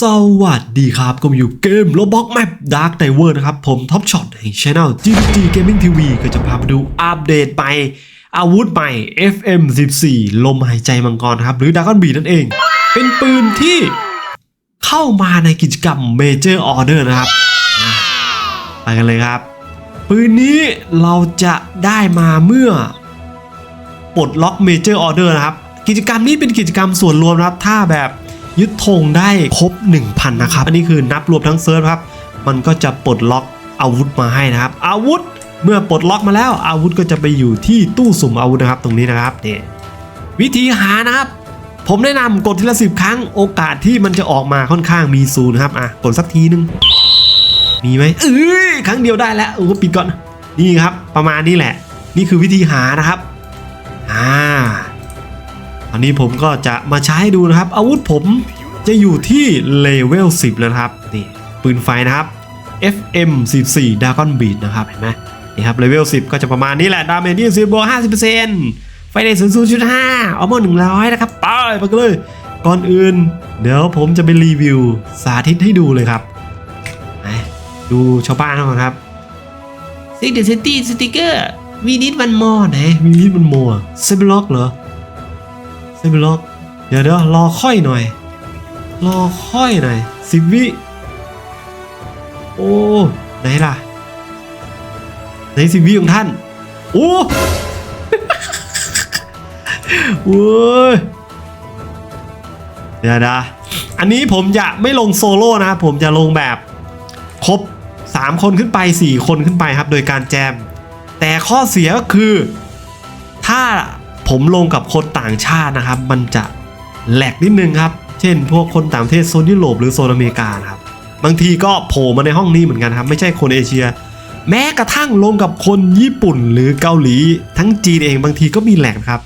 สวัสดีครับ ก็มาอยู่เกม Roblox Map Dark Diver นะครับ ผมท็อปช็อตแห่งช anel GG Gaming TV ก็จะพามาดูอัปเดตใหม่อาวุธใหม่ FM 14 ลมหายใจมังกรครับ หรือ Dragon Beat นั่นเอง เป็นปืนที่เข้ามาในกิจกรรม Major Order นะครับ ไปกันเลยครับ ปืนนี้เราจะได้มาเมื่อปลดล็อกเมเจอร์ออเดอร์นะครับ กิจกรรมนี้เป็นกิจกรรมส่วนรวมนะครับถ้าแบบ ยึดธงได้ครบ 1,000 นะครับ อันนี้คือนับรวมทั้งเซิร์ฟครับ มันก็จะปลดล็อกอาวุธมาให้นะครับ อาวุธเมื่อปลดล็อกมาแล้ว อาวุธก็จะไปอยู่ที่ตู้สุ่มอาวุธนะครับ ตรงนี้นะครับนี่วิธีหานะครับ ผมแนะนำกดทีละสิบครั้งโอกาสที่มันจะออกมาค่อนข้างมีศูนย์นะครับอะกดสักทีนึงมีไหมเอ้ยครั้งเดียวได้แล้วโอ้ปิดก่อนนี่ครับ ประมาณนี้แหละ นี่คือวิธีหานะครับอ่า อันนี้ผมก็จะมาใช้ให้ดูนะครับ อาวุธผมจะอยู่ที่เลเวล 10 แล้วนะครับนี่ปืนไฟนะครับ FM 14 Dragon Beat นะครับเห็นไหมนี่ครับเลเวล 10 ก็จะประมาณนี้แหละดาเมจที่10บวก50%ไฟเดย์0.5ออมอน100 นะครับไปไปกันเลย ก่อนอื่น เดี๋ยวผมจะไปรีวิวสาธิตให้ดูเลยครับไหนดูชาวบ้านเขาก่อนครับซิกเดอะซิตี้สติกเกอร์วีนิดวันมอไหนวีนิดวันมอเซเบล็อกเหรอ เซเบล็อกเดี๋ยวเดี๋ยวรอค่อยหน่อย รอค่อยหน่อยสิบวิ โอ้ ไหนล่ะ ไหนสิบวิของท่าน โอ้โอ้ยเดี๋ยวนะอันนี้ผมจะไม่ลงโซโล่นะ ผมจะลงแบบครบ 3 คนขึ้นไป 4 คนขึ้นไปครับ โดยการแจม แต่ข้อเสียก็คือ ถ้า ผมลงกับคนต่างชาตินะครับ มันจะแหลกนิดนึงครับ เช่น พวกคนต่างประเทศโซนยุโรปหรือโซนอเมริกานะครับ บางทีก็โผล่มาในห้องนี้เหมือนกันครับ ไม่ใช่คนเอเชีย แม้กระทั่งลงกับคนญี่ปุ่นหรือเกาหลี ทั้งจีนเองบางทีก็มีแหลกครับ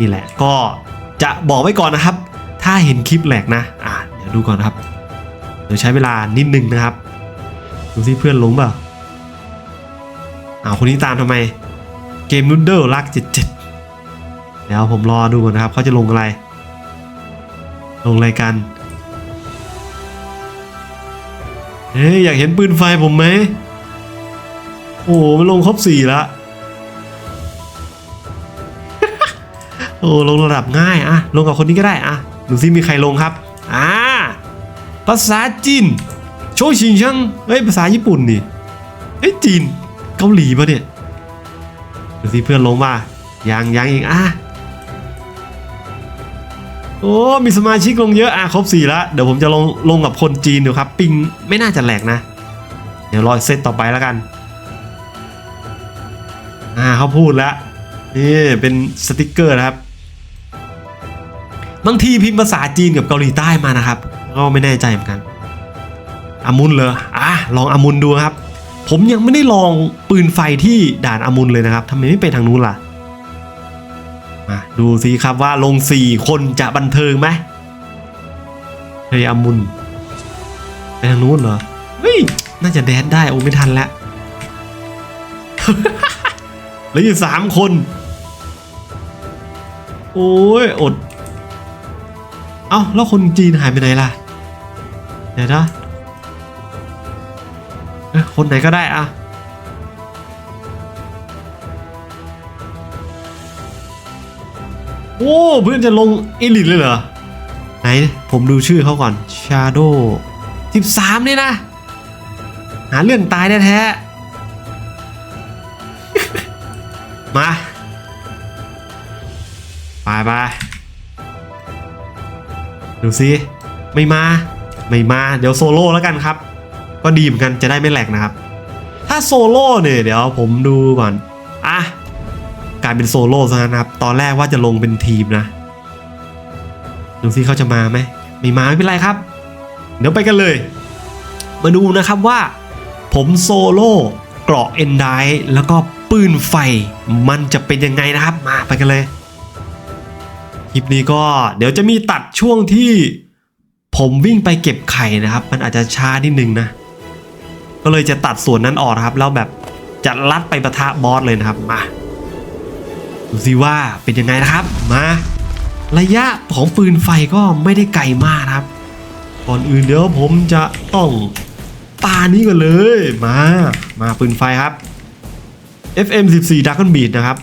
นี่แหละก็จะบอกไว้ก่อนนะครับ ถ้าเห็นคลิปแหลกนะ อ่าเดี๋ยวดูก่อนนครับ เดี๋ยวใช้เวลานิดนึงนะครับ ดูสิเพื่อนลงเปล่าอ้าวคนนี้ตามทำไม เกมนูดเดิลลักเจ็ดเจ็ด เดี๋ยวผมรอดูก่อนนะครับเขาจะลงอะไร ลงอะไรกันเฮ้ยอยากเห็นปืนไฟผมไหมโอ้โหมันลงครบสี่ละโอ้ลงระดับง่ายอะลงกับคนนี้ก็ได้อะดูซิมีใครลงครับอ่าภาษาจีนโชชิงชังเฮ้ยภาษาญี่ปุ่นนี่เฮ้ยจีนเกาหลีปะเนี่ยดูสิเพื่อนลงมายังยังอีกอะ โอ้มีสมาชิกลงเยอะอะครบสี่แล้วเดี๋ยวผมจะลงลงกับคนจีนดูครับ ปิงไม่น่าจะแหลกนะ เดี๋ยวรอเซตต่อไปแล้วกัน อ่าเขาพูดแล้วนี่เป็นสติกเกอร์นะครับบางทีพิมพ์ภาษาจีนกับเกาหลีใต้มานะครับ ก็ไม่แน่ใจเหมือนกันอามุนเลยอะลองอามุนดูครับ ผมยังไม่ได้ลองปืนไฟที่ด่านอามุนเลยนะครับทำไมไม่ไปทางนู้นล่ะ มาดูสิครับว่าลง 4 คนจะบันเทิงไหมเฮ้ยอามุนไปทางนู้นเหรอ เฮ้ย น่าจะแดนได้ โอ้ไม่ทันแล้วเหลืออยู่สามคน โอ้ย อด เอ้า แล้วคนจีนหายไปไหนล่ะ เดี๋ยวนะคนไหนก็ได้อะ โอ้เพื่อนจะลงเอลิทเลยเหรอ ไหน ผมดูชื่อเขาก่อน Shadow 13นี่นะ หาเรื่องตายแท้ๆมา ไปไปดูสิไม่มา ไม่มา เดี๋ยวโซโล่แล้วกันครับ ก็ดีเหมือนกันจะได้ไม่แหลกนะครับ ถ้าโซโล่เนี่ย เดี๋ยวผมดูก่อน อะายเป็นโซโล่ซะนะครับ ตอนแรกว่าจะลงเป็นทีมนะ ดูสิเขาจะมาไหม ไม่มาไม่เป็นไรครับ เดี๋ยวไปกันเลย มาดูนะครับว่า ผมโซโล่เกราะเอนไดแล้วก็ปืนไฟมันจะเป็นยังไงนะครับ มาไปกันเลยคลิปนี้ก็เดี๋ยวจะมีตัดช่วงที่ ผมวิ่งไปเก็บไข่นะครับ มันอาจจะช้านิดนึงนะ ก็เลยจะตัดส่วนนั้นออกครับ แล้วแบบจะลัดไปประทะบอสเลยนะครับมา ดูสิว่าเป็นยังไงนะครับมาระยะของปืนไฟก็ไม่ได้ไกลมากครับก่อนอื่นเดี๋ยวผมจะต้องปานี้กันเลยมามาปืนไฟครับ FM 14 Dragon Beat นะครับ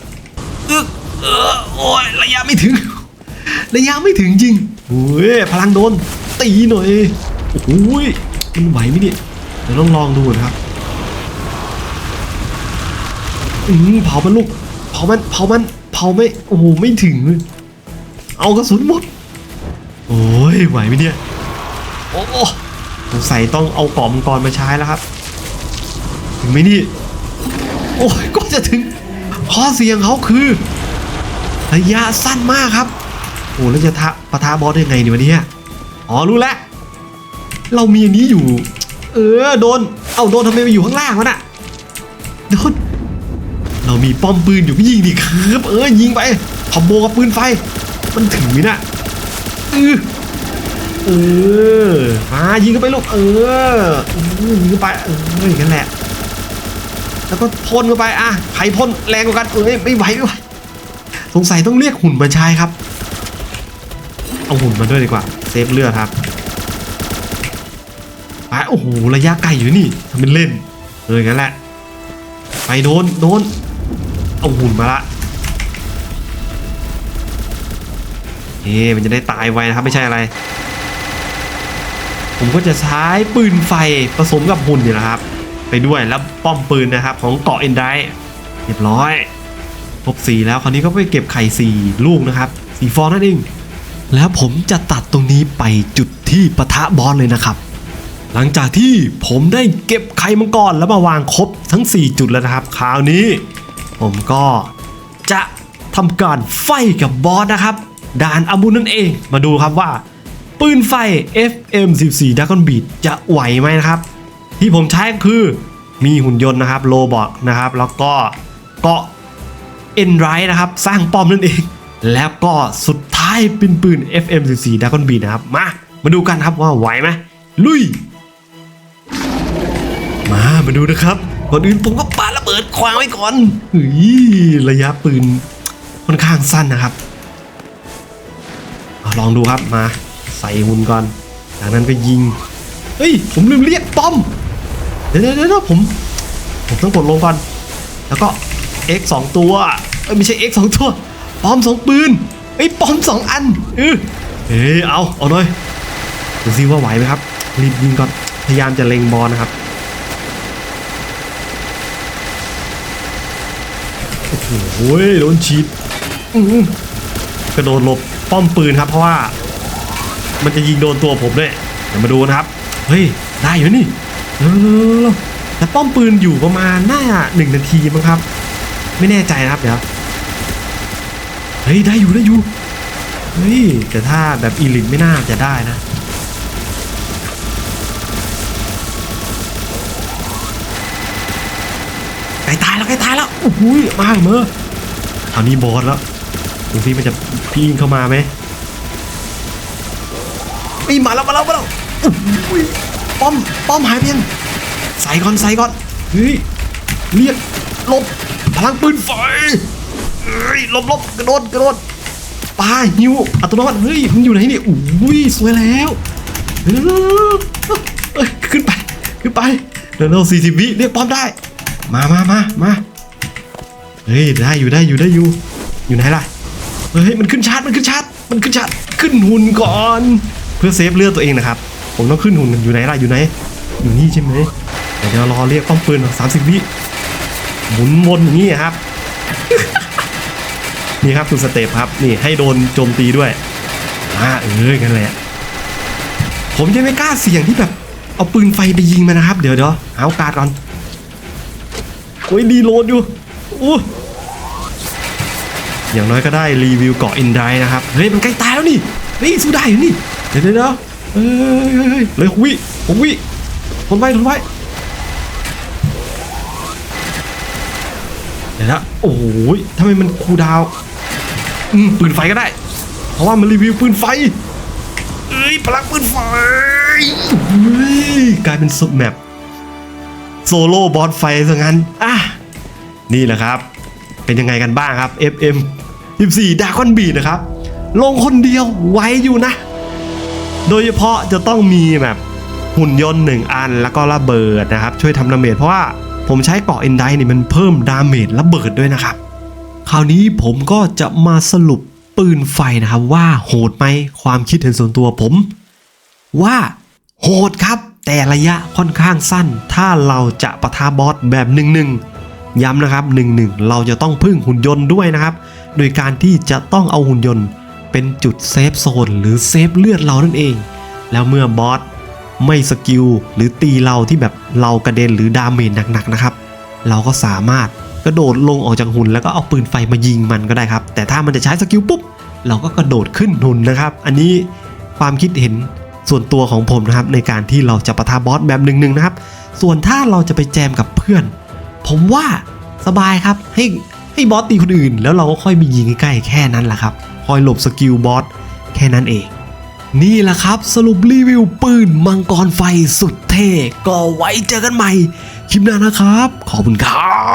อึกเออโอ้ยระยะไม่ถึง ระยะไม่ถึงจริงโอ้ยพลังโดนตีหน่อยโอ้หยมันไหวไหมเนี่ยเดี๋ยวต้องลองดูนะครับอืมเผามันลูก เผามันเผามันเผาไม่โอ้โหไม่ถึงเลยเอากระสุนหมด โอ้ยไหวไหมเนี่ย โอ้โหสงสัยต้องเอากล่อมังกรมาใช้แล้วครับ ถึงไหมนี่ โอ้ยก็จะถึง ข้อเสียงเขาคือ ระยะสั้นมากครับ โอ้แล้วจะทะปะทะบอสได้ไงเนี่ยวะเนี่ยอ๋อรู้แล้ว เรามีอันนี้อยู่ เออโดน เอาโดนทำไมมาอยู่ข้างล่างวะน่ะโดน เรามีป้อมปืนอยู่ก็ยิงดิครับเออยิงไปคอมโบกับปืนไฟ มันถึงไหมนะเออเออมายิงกันไปลูกเออยิงกันไปเอออย่างนั้นแหละ แล้วก็พ่นกันไปอะใครพ่นแรงกว่ากันเอ้ยไม่ไหวไม่ไหวสงสัยต้องเรียกหุ่นมาใช้ครับ เอาหุ่นมาด้วยดีกว่า เซฟเลือดครับไปโอ้โหระยะไกลอยู่นี่ทำเป็นเล่นเอออย่างนั้นแหละไปโดนโดน เอาหุ่นมาละเอ๊มันจะได้ตายไวนะครับไม่ใช่อะไร ผมก็จะใช้ปืนไฟผสมกับหุ่นนี่แหละครับ ไปด้วยแล้วป้อมปืนนะครับของเกาะเอ็นไดเรียบร้อยครบสี่แล้วคราวนี้ก็ไปเก็บไข่สี่ลูกนะครับสี่ฟองนั่นเองแล้วผมจะตัดตรงนี้ไปจุดที่ปะทะบอสเลยนะครับ หลังจากที่ผมได้เก็บไข่มังกรแล้วมาวางครบทั้ง 4 จุดแล้วนะครับ คราวนี้ ผมก็จะทำการไฟกับบอสนะครับด่านอาบุญนั่นเองมาดูครับว่า ปืนไฟ FM14 Dragon Beat จะไหวไหมนะครับ ที่ผมใช้ก็คือมีหุ่นยนต์นะครับโรบอทนะครับ แล้วก็เกาะเอ็นไรนะครับ สร้างป้อมนั่นเอง แล้วก็สุดท้ายเป็นปืน FM14 Dragon Beat นะครับ มา มาดูกันครับว่าไหวไหมลุย มามาดูนะครับ ก่อนอื่นผมก็ปาระเบิดขวางไว้ก่อนเฮ้ยระยะปืนค่อนข้างสั้นนะครับอลองดูครับมาใส่หุ่นก่อน จากนั้นก็ยิง เฮ้ย ผมลืมเรียกป้อม เดี๋ยวเดี๋ยวเดี๋ยวผม ผมต้องกดลงก่อน แล้วก็ X สองตัว เอ้ยไม่ใช่ X สองตัว ป้อมสองปืนเอ้ป้อมสองอันเออเฮ้ยเอา เอาหน่อยดูซิว่าไหวไหมครับ รีบยิงก่อน พยายามจะเล็งบอลนะครับ โอ้โหโดนฉีดกระโดดหลบป้อมปืนครับ เพราะว่า มันจะยิงโดนตัวผมด้วยเดี๋ยวมาดูนะครับ เฮ้ย ได้อยู่นี่เร็วแต่ป้อมปืนอยู่ประมาณน่าหนึ่งนาทีมั้งครับ ไม่แน่ใจนะครับเดี๋ยวเฮ้ยได้อยู่ได้อยู่เฮ้ยแต่ถ้าแบบอีลิทไม่น่าจะได้นะ ใกล้ตายแล้วใกล้ตายแล้วโอ้โหมาเหรอคราวนี้บอสแล้วดูสิมันจะพิงเข้ามาไหมไอ้ยมาแล้วมาแล้วมาแล้วโอ้โหป้อมป้อมหายเพียงใส่ก่อนใส่ก่อนเฮ้ยเรียกลบพลังปืนไฟเฮ้ยลบลบกระโดดกระโดดปาหิวอัตโนมัติเฮ้ยมันอยู่ไหนเนี่ยโอ้ยสวยแล้วเร็วๆๆเอ้ยขึ้นไปขึ้นไปเร็วๆสี่สิบวิเรียกป้อมได้ มามามามาเฮ้ยได้อยู่ได้อยู่ได้อยู่ อยู่ไหนล่ะ เฮ้ยมันขึ้นชาร์จมันขึ้นชาร์จมันขึ้นชาร์จขึ้นหุ่นก่อน เพื่อเซฟเลือดตัวเองนะครับ ผมต้องขึ้นหุ่นอยู่ไหนล่ะอยู่ไหน อยู่นี่ใช่ไหมเดี๋ยวรอเรียกป้อมปืนสามสิบวิหมุนวนอย่างนี้ครับ นี่ครับคุณสเตปครับนี่ให้โดนโจมตีด้วยอ่าเออกันแหละผมยังไม่กล้าเสี่ยงที่แบบเอาปืนไฟไปยิงมันนะครับ เดี๋ยวเดี๋ยวหากาสก่อน โอ้ยดีโหลดอยู่อู้อย่างน้อยก็ได้รีวิวเกาะอินไดนะครับ เฮ้ย มันใกล้ตายแล้วนี่เฮ้ยสู้ได้อยู่นี่ เดี๋ยวเดี๋ยวเฮ้ยเฮ้ยเฮ้ยเลยหกวิหกวิทนไว้ทนไว้เดี๋ยวนะโอ้โหทำไมมันคูดาวอืมปืนไฟก็ได้ เพราะว่ามันรีวิวปืนไฟเอ้ยพลังปืนไฟเฮ้ยกลายเป็นซุปแมป โซโล่บอสไฟซะงั้นอะนี่แหละครับ เป็นยังไงกันบ้างครับ FM 14ดาคอนบีนะครับ ลงคนเดียวไวอยู่นะ โดยเฉพาะจะต้องมีแบบหุ่นยนต์หนึ่งอันแล้วก็ระเบิดนะครับ ช่วยทำดาเมจเพราะว่าผมใช้เกาะเอนไดนี่มันเพิ่มดาเมจระเบิดด้วยนะครับ คราวนี้ผมก็จะมาสรุปปืนไฟนะครับว่าโหดไหมความคิดเห็นส่วนตัวผม ว่าโหดครับ แต่ระยะค่อนข้างสั้น ถ้าเราจะปะทะบอสแบบหนึ่งหนึ่งย้ำนะครับหนึ่งหนึ่งเราจะต้องพึ่งหุ่นยนต์ด้วยนะครับ โดยการที่จะต้องเอาหุ่นยนต์ เป็นจุดเซฟโซนหรือเซฟเลือดเรานั่นเอง แล้วเมื่อบอสไม่สกิลหรือตีเราที่แบบเรากระเด็นหรือดาเมจหนักๆนะครับ เราก็สามารถกระโดดลงออกจากหุ่นแล้วก็เอาปืนไฟมายิงมันก็ได้ครับ แต่ถ้ามันจะใช้สกิลปุ๊บเราก็กระโดดขึ้นหุ่นนะครับ อันนี้ความคิดเห็น ส่วนตัวของผมนะครับในการที่เราจะปะทะบอสแบบหนึ่งๆนะครับ ส่วนถ้าเราจะไปแจมกับเพื่อน ผมว่าสบายครับให้ให้บอสตีคนอื่น แล้วเราก็ค่อยไปยิงใกล้ๆแค่นั้นแหละครับคอยหลบสกิลบอสแค่นั้นเอง นี่แหละครับสรุปรีวิวปืนมังกรไฟสุดเท่ก็ไว้เจอกันใหม่คลิปหน้านะครับ ขอบคุณครับ